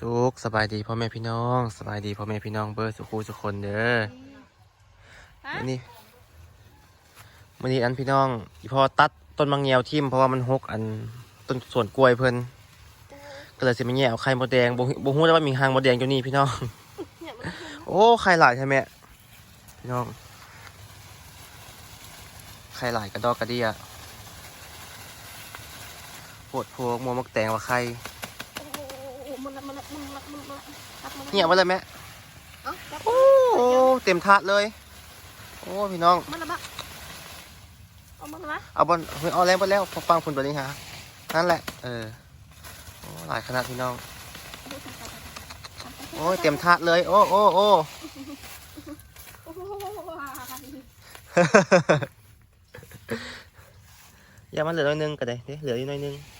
สุขสบายดีพ่อแม่พี่น้อง สบายดีพ่อแม่พี่น้องเบอร์สุขูสุกคนเด้อฮะอันนี้วันนี้อันพี่น้องอีพ่อตัดต้นมังเงียวทิ่มเพราะว่ามันหกอันต้นสวนกล้วยเพิ่นก็เลยสิมาแย่เอาไข่มดแดงบ่ฮู้บ่ฮู้ได้ว่ามีหางมดแดงอยู่นี่พี่น้องเนี่ยมันโอ้ไข่หลายใช่ไหมพี่น้องไข่หลายกระดอกกระเดียปวดพวกมัวมักแตงว่าไข่โอ้โห มันละมันละมันละมันละรับมันละเหี่ยวมาเลยแม่เอ้ารับโอ้เต็มถาดเลย โอ้พี่น้อง มันละบ้าเอามันละเอาบอลเฮ้ยเอาแล้วบอลแล้วพอฟังคุณตัวนี้ฮะนั่นแหละ เออโอ้หลายขนาดพี่น้อง โอ้ยเต็มถาดเลย โอ้โอ้โอ้โอ้โหอย่ามันเหลือน้อยนึงก็ได้เดี๋ยวเหลืออีกน้อยนึงมดทหาร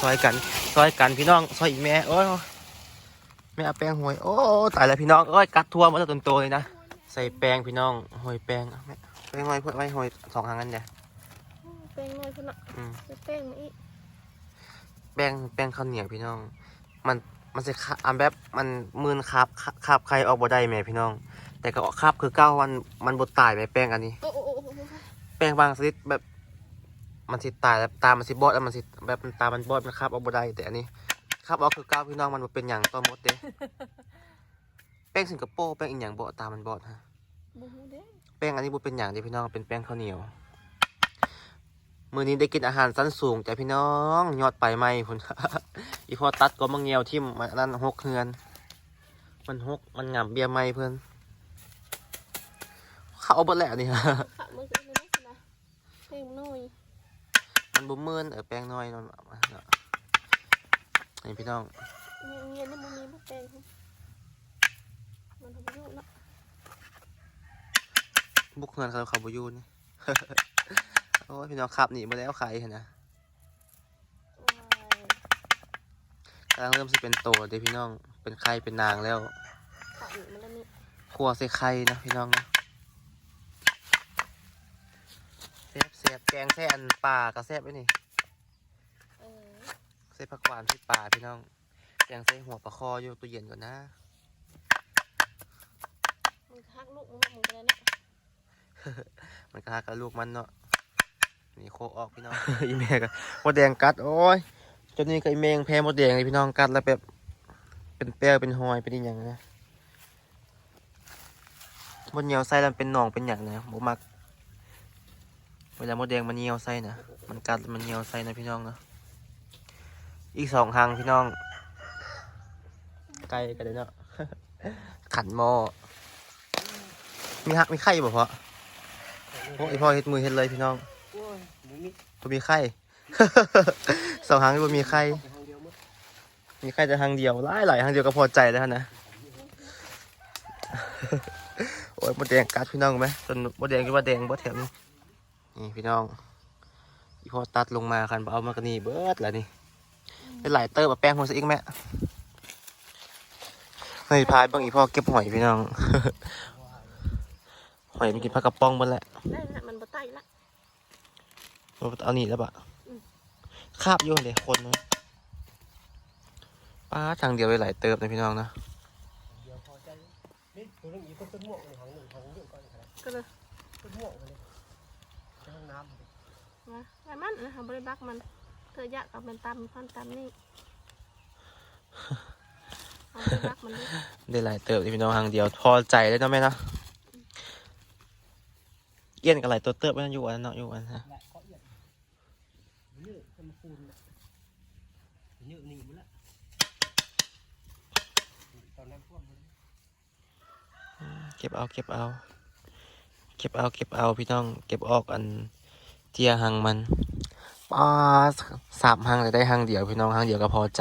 ซอยกัน ซอยกันพี่น้อง ซอยอีกแม่ โอ้ยแม่เอาแป้งหวย โอ้ ตายแล้วพี่น้องเอ้ย กัดทั่วหมาแล้วต้นโตเลยนะ ใส่แป้งพี่น้องหอยแป้งเอาแม่แป้งหอยเพื่อไว้หอยสองครั้งนั้นเดียวแป้งน้อยคนละอืมจะแป้งมาอีกแป้งแป้งข้าวเหนียวพี่น้อง มันมันจะคาอันแบบมันมืนคาบคาคาบใครออกบ่ได้แม่พี่น้อง แต่ก็คาบคือเก้าวันมันบดตายไหมแป้งอันนี้โอ้โอ้โอ้โอ้โอ้แป้งบางชนิดแบบ มันสิตายแล้วตา มันสิบอดแล้วมันสิแบบมันตา มันบอดมันคาบออกบ่ได้แต่อันนี้คาบออกคือเก้าพี่น้องมันบ่เป็นอย่างต้นมดเด้แป้งสิงคโปร์แป้งอีกอย่างบ่ตา มันบอดฮะบูฮูเด้แป้งอันนี้บ่เป็นอย่างเดีพี่น้องเป็นแป้งข้าวเหนียวมื้อนี้ได้กินอาหารสั้นสูงจ้ะพี่น้องยอดไปไหมพุ่นอีพอตัดก็มังเงียวทิ่มมันอันนั้นหกเฮือน มันหกมันงามเบียร์ไหมเพิ่นเข้าเอาเบิดแล้วนี่ขะมือคือมันไม่นะแป้งน้อย มันบ่เมินเออแป้งน้อยเนอนนี่พี่น้องเงียบๆนี่มันมีมดแป้งมันทำยุ่งเนาะบุกเฮือนเขาเขาบ่อยู่นี่โอ้ยพี่น้องขับหนีมาแล้วใครเห็นนะว้ายกำลังเริ่มสิเป็นโตเด้พี่น้องเป็นไข่เป็นนางแล้วขะหนีมันละนี่ครัวใส่ไข่นะพี่น้องนะแซ่ บแซ่บแกงแซ่อันป่าก็แซ่บไว้นี่เออใส่ผักหวานใส่ป่าพี่น้อง แกงใส่หัวปลาคออยู่ตู้เย็นก่อนนะมันฮักลูกมันมึงกันเนี่ยมันก็หากับลูกมันเนาะนี่โคกออกพี่น้อง อีเมก็มดแดงกัดโอ้ยจนนี้ก็อีเมงแพ้มดแดงเลยพี่น้องกัดแล้วแบบเป็นเปรี้ยวเป็นหอยเป็นอหย่างนะมดเหนียวไส้แล้วมันเป็นหนองเป็นอย่างนะบ่มัก เวลามดแดงมันเหนียวไส้นะมันกัดมันเหนียวไส้นะพี่น้องเนาะอีกสองหางพี่น้อง ไกลกันเลยเนาะขันหม้อมีหักมีไข่บ่พอโอ้ยพ่อเฮ็ดมือเฮ็ดเลยพี่น้องกูมีบ่มีไข่ สองหางบ่มีไข้มีไข่แต่หางเดียวหลายหลายหางเดียวก็พอใจแล้วนะโอ้ยมดแดงกัดพี่น้องไหมจนมดแดงคิดว่าแดงบดแถว นี้นี่พี่น้องอีพ่อตัดลงมาคันบ่เอามากระนี่เบิดแล้วนี่ได้หลายเติบมาแป้งหัวซะอีกแม่เฮ้ยพายเบางอีพ่อเก็บหอยพี่น้องหอยมันกินปลากระป๋องเบิดแหละได้ละมันบ่ไตละเอาหนีแล้วปะอืมคาบอยู่เลยคนนะป้าทางเดียวไปหลายเติบเลยพี่น้องนะเดี๋ยวพอใจนี่ตัวนึงอีกต้นม่วงเลยของหนึ่งของเรื่องก่อนครับก็เลยต้ น้ำเลยมาไอ้มันนะทำบริบักมันเธอยะกับมันตำพันตำนี่เอาบริบักมันด้วยได้หลายเติบเลยพี่น้องทางเดียว พอใจเลยเนาะแม่เนาะเกี้ยนกับหลายตัวเติบไม่ต้องอยู่อันเนาะอยู่อันฮะและก็เอียดเยอะมันฟูนเลยเยอะหนีมันละตอนนั้นพวกมันเก็บเอาเก็บเอา เก็บเอาเก็บเอาพี่น้อง เก็บออกอัน เทียหางมันป้าสามหางเลยได้หางเดียวพี่น้องหางเดียวก็พอใจ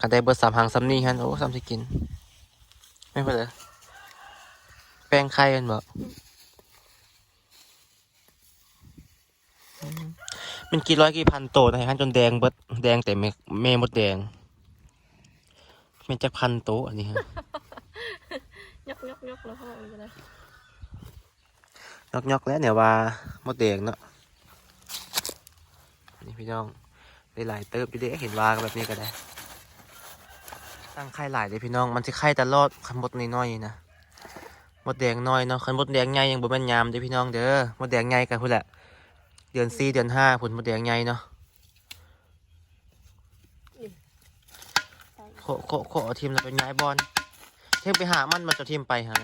กันได้เบอร์สามหางซ้ำนี่ฮันโอ้ซ้ำสิกิน ไม่เป็นไรแป้งไข่กันบ่มันกี่ร้อยกี่พันโตนะฮะจนแดงเบิดแดงแต่เมเมหมดแดงเป็นจะพันโตอันนี้ฮะยกยกยกแล้วพ่อเอาไปเลยยอกยอกๆแล้วเนี่ยว่าหมดแดงเนาะ นี่พี่น้องได้หลายเติบอยู่เด้เห็นว่าแบบนี้ก็ได้ ตั้งไข่หลายเลยพี่น้อง มันจะไข่ตลอดคันมดน้อยๆนะมดแดงน้อยเนาะคันมดแดงใหญ่ยังบ่แม่นยามเด้พี่น้องเด้อมดแดงใหญ่กันพุ่นแหละ เดือนสี่เดือนห้าพุ่นมดแดงใหญ่เนาะโคโคโคทีมเราเป็นย้ายบอลเทมไปหามันมันจะทีมไปหา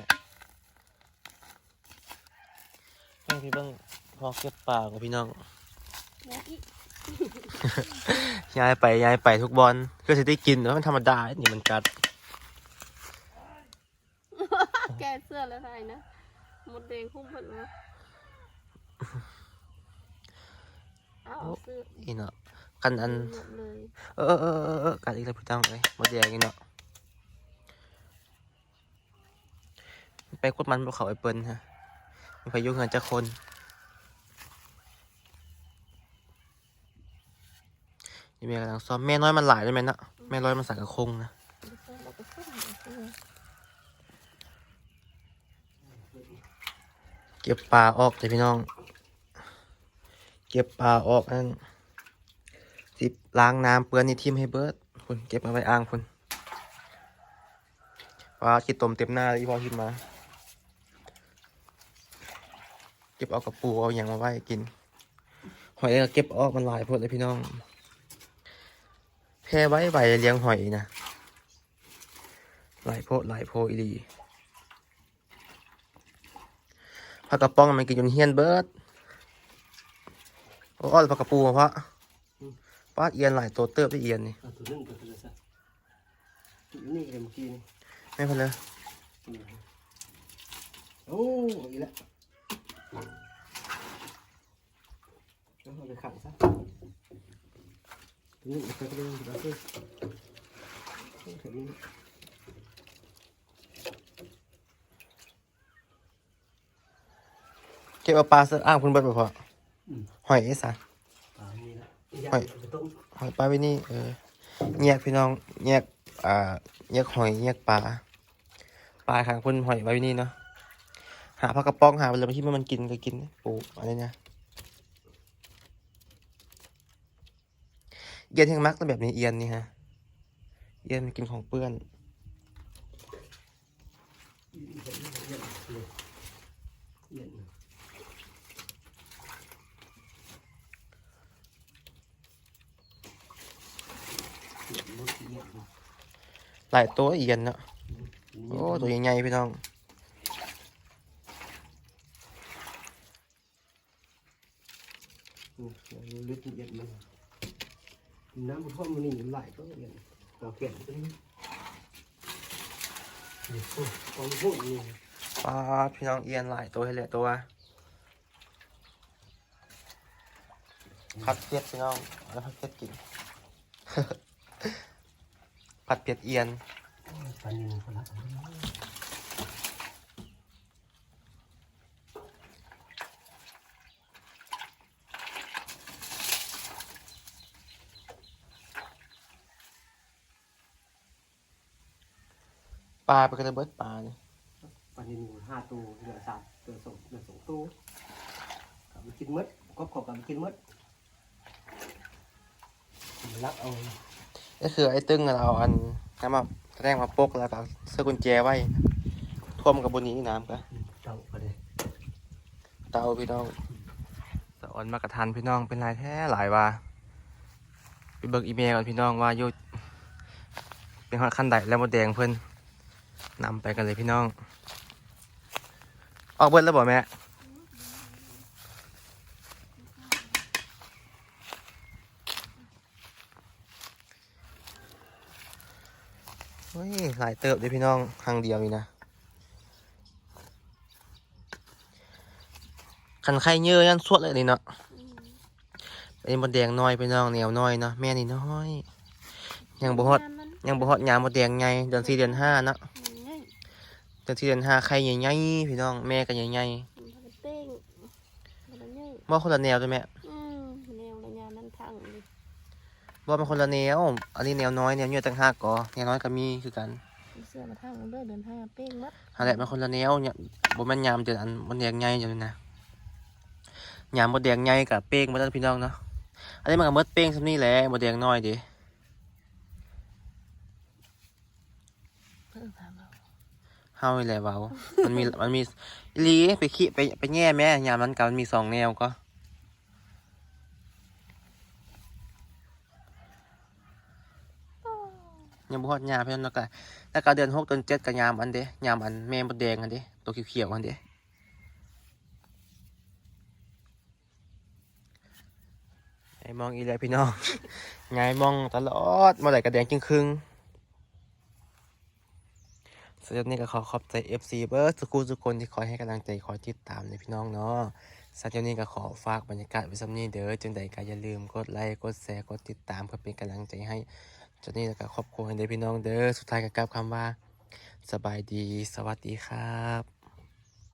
แม่พี่เบิ้งพอเก็บปลาของพี่น้อง ย้ายไปย้ายไปทุกบอลเพื่อจะได้กินแล้วมันธรรมดานี่มันกัด แกเสื้อแล้วไงนะหมดแดงคุ้มหมดแล้วเอาเอาเสื้อนี่เนาะกันอันหมดเลยเออเออเออเออกัดอีกแล้วพี่น้องเลยมดแดงนี่เนาะไปกดมันบนเขาไอ้เปิ้ลฮะมีพายุเงินจะคน นี่แม่กำลังซ้อมแม่น้อยมันหลายได้ไหมนะแม่น้อยมันใส่กระคงนะเก็บปลาออกเลยพี่น้อง เก็บปลาออกนั่นสิล้างน้ำเปื้อนนี่ทิมให้เบิร์ดคุณเก็บมาไว้อ่างคุณปลาคิดตมเต็มหน้าเลยพอคิดมา เก็บเอากระปูเอาอย่างมาไว้กินหอยก็เก็บออกมันหลายพดเลยพี่น้อง แพร่ไว้ไวเลี้ยงหอยนะหลายโพหลายโพอีหลีผักกระป๋องมันกินจนเฮียนเบิดโอ้อ้อผักกระปูพระป้าดเอียนหลายตัวเติบได้เอียนนี่เอาตัวนึงตัวนึงซะจุดนี่เลยเมื่อกี้นี่ไม่พอเลยโอ้อีกแล้วเอาไปขังซะ ตัวนึงไปตัวนึงตัวนึงตัวนึงเก็บเอาปลาเสื้ออ้างคุณเบิดบ่พออืมหอยไอ้สันปลานี่ละอยากไปไปต้มหอยปลาไว้นี่เออแยกพี่น้องแยกอ่าแยกหอยแยกปลาปลาขางคุณหอยไว้นี่เนาะหาผักกระป๋องหาไปเลยที่มันกินก็กินปูอะไรเนี่ย เอียนแห่งมักต้องแบบนี้เอียนนี่ฮะ เอียนมันกินของเปื้อนหลายตัวเอียนเนาะโอ้ตัวใหญ่ๆพี่น้องลึกเย็นมัน น้ำท่วมมันนี่ไหลก็เย็นเราเปลี่ยนไปนี่นี่โอ้กองพุ่งนี่ปลาพี่น้องเอียนหลายตัวให้แหละตัวผัดเผ็ดพี่น้องแล้วผัดเผ็ดกินผัดเผ็ดเอียนปลานิลคนละ ปลาไปกระเบิดปลาเนี่ยปลานิลห้าตัวเหลือสามเหลือสองเหลือสองตัวกลับมากินมดก็ขอกลับมากินมดมันรักเอาก็คือไอ้ตึ้งอะเราเอาอันน้ำมาแสดงมาปกแล้วก็เอาเสื้อกุญแจไว้ท่วมกับบนนี้น้ำก็เต่าไปเลยเตาพี่น้องสะออนมากระทันพี่น้องเป็นลายแท้หลายว่าไปเบิกอีเมลก่อนพี่น้องว่าอยู่เป็นหอดขั้นใดแล้วมดแดงเพิ่น นำไปกันเลยพี่น้อง ออกเบิดแล้วบอกแม่เฮ้ยหลายเติบเลยพี่น้องครั้งเดียวนี่นะคันไข่เยอะยันสวดเลยนี่เนาะอืมไอ้มดแดงน้อยพี่น้องเหนียวน้อยเนาะแม่นี่น้อย ยังบ่ฮอดยังบ่ฮอดยามมดแดงใหญ่เดือนสี่เดือนห้าเนาะ ง่ายเดือนสี่เดือนห้าไข่ใหญ่ๆพี่น้องแม่ก็ใหญ่มันทำเป็นเป้งมันละเยอะๆบ่คนละแนวด้วยแม่อืมแนวระยะนั้นทางเลยบ่เป็นคนละแนวอันนี้แนวน้อยแนวเยอะต่างหากก็แนวน้อยก็มีคือกันเอาเสื้อมาทางเด้อเดินห้าเป้งมัดอันแหละมันคนละแนวเนี่ยบ่แม่นยามเดือนอันมดแดงใหญ่จังเลยนะยามมดแดงใหญ่กับเป้งบ่ได้พี่น้องเนาะอันนนี้มันก็มดเป้งสำนี่แหละหมดแดงน้อยดิ เพิ่งถามเรา เฮาอีแหละเว้า มันมีมันมีอีหลีไปขี้ไปไปแง่แม่ยามมันก็มันมีสองแนวก็ยามบ่ฮอดยามเพิ่นแล้วก็แล้วก็เดือนหกเดือนเจ็ดก็ยามอันเด้ยามอันแม่มดแดงอันเด้ตัวเขียวๆอันเด้ไอ้มองอีแลพี่น้อง ไงมองตลอดเมื่อไหร่ก็แดงจึงครึ่ง สุดท้ายนี้ก็ขอขอบใจ FC เบิร์ดทุกคนทุกคนที่คอยให้กำลังใจคอยติดตามในพี่น้องเนาะสัตว์นี้ก็ขอฝากบรรยากาศไว้สำนี้เด้อจนใดก็อย่าลืมกดไลค์กดแชร์กดติดตามเพื่อเป็นกำลังใจให้จนนี้ก็ขอบคุณให้ได้พี่น้องเด้อสุดท้ายก็กลับคำว่า สบายดี สวัสดีครับ